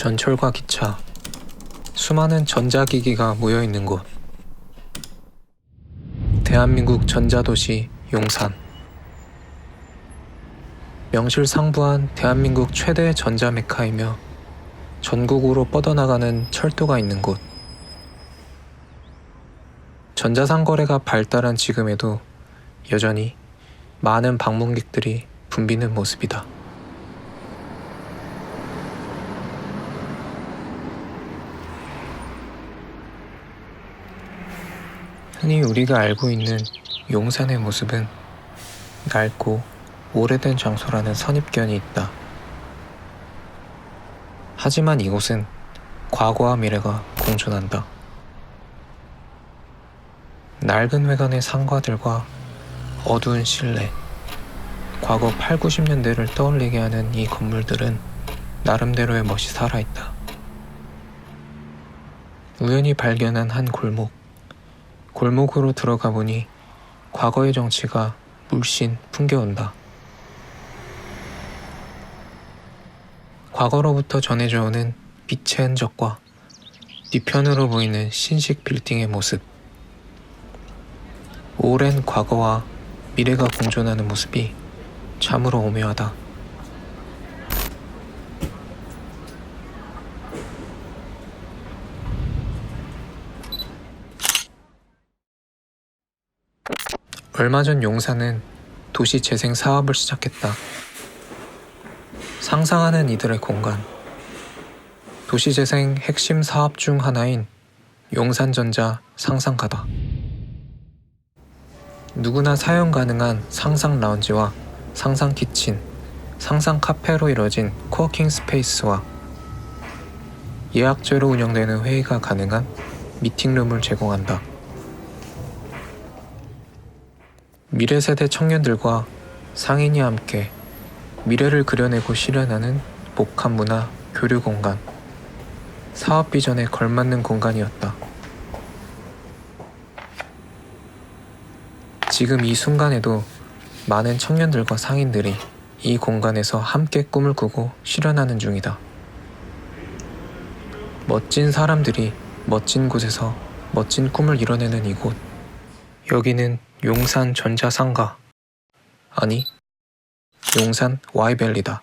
전철과 기차, 수많은 전자기기가 모여 있는 곳. 대한민국 전자도시 용산. 명실상부한 대한민국 최대 전자 메카이며 전국으로 뻗어나가는 철도가 있는 곳. 전자상거래가 발달한 지금에도 여전히 많은 방문객들이 붐비는 모습이다. 흔히 우리가 알고 있는 용산의 모습은 낡고 오래된 장소라는 선입견이 있다. 하지만 이곳은 과거와 미래가 공존한다. 낡은 외관의 상가들과 어두운 실내, 과거 8, 90년대를 떠올리게 하는 이 건물들은 나름대로의 멋이 살아있다. 우연히 발견한 한 골목. 골목으로 들어가 보니 과거의 정치가 물씬 풍겨온다. 과거로부터 전해져 오는 빛의 흔적과 뒤편으로 보이는 신식 빌딩의 모습. 오랜 과거와 미래가 공존하는 모습이 참으로 오묘하다. 얼마 전 용산은 도시 재생 사업을 시작했다. 상상하는 이들의 공간. 도시 재생 핵심 사업 중 하나인 용산전자 상상가다. 누구나 사용 가능한 상상 라운지와 상상 키친, 상상 카페로 이뤄진 코워킹 스페이스와 예약제로 운영되는 회의가 가능한 미팅룸을 제공한다. 미래 세대 청년들과 상인이 함께 미래를 그려내고 실현하는 복합 문화 교류 공간. 사업 비전에 걸맞는 공간이었다. 지금 이 순간에도 많은 청년들과 상인들이 이 공간에서 함께 꿈을 꾸고 실현하는 중이다. 멋진 사람들이 멋진 곳에서 멋진 꿈을 이뤄내는 이곳. 여기는 용산 전자상가. 아니, 용산 와이밸리다.